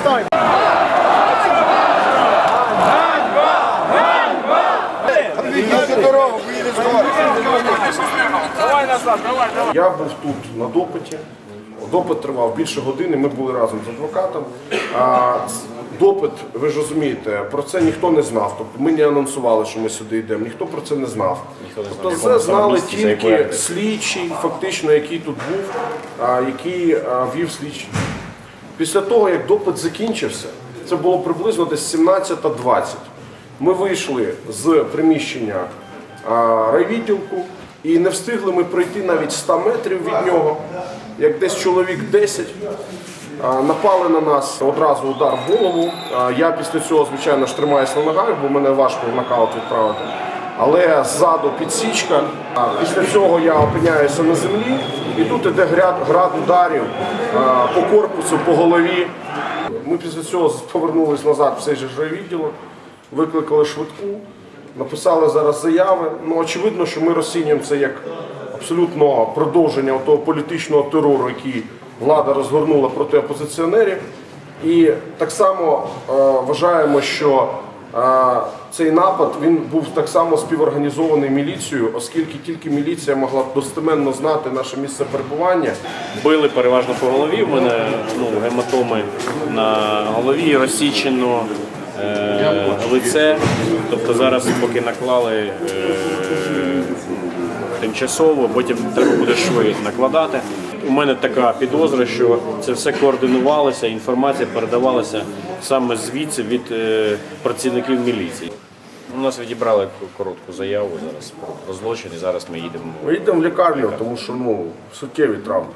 Стой! Я був тут на допиті. Допит тривав більше години. Ми були разом з адвокатом. А, допит, ви ж розумієте, про це ніхто не знав. Тобто ми не анонсували, що ми сюди йдемо. Ніхто про це не знав. Тобто це знали тільки слідчий, фактично, який тут був, а, який а, вів слідчий. Після того, як допит закінчився, це було приблизно десь 17.20. Ми вийшли з приміщення райвідділку і не встигли ми пройти навіть 100 метрів від нього, як десь чоловік 10 напали на нас одразу удар в голову. Я після цього, звичайно ж, тримаюся на ногах, бо мене важко в нокаут відправити. Але ззаду підсічка. Після цього я опиняюся на землі, і тут іде град, ударів по корпусу, по голові. Ми після цього повернулись назад в цей же відділок, викликали швидку, написали зараз заяви. Ну, очевидно, що ми розцінюємо це як абсолютно продовження того політичного терору, який влада розгорнула проти опозиціонерів. І так само е, вважаємо, що цей напад він був так само співорганізований міліцією, оскільки тільки міліція могла достеменно знати наше місце перебування. Били переважно по голові. В мене ну, гематоми на голові, розсічено е, лице. Тобто зараз поки наклали е, тимчасово, потім треба буде шви накладати. У мене така підозра, що це все координувалося, інформація передавалася саме звідси від е, працівників міліції. У нас відібрали коротку заяву зараз про- злочин, і зараз ми їдемо. Ми йдемо в лікарню, тому що ну суттєві травми.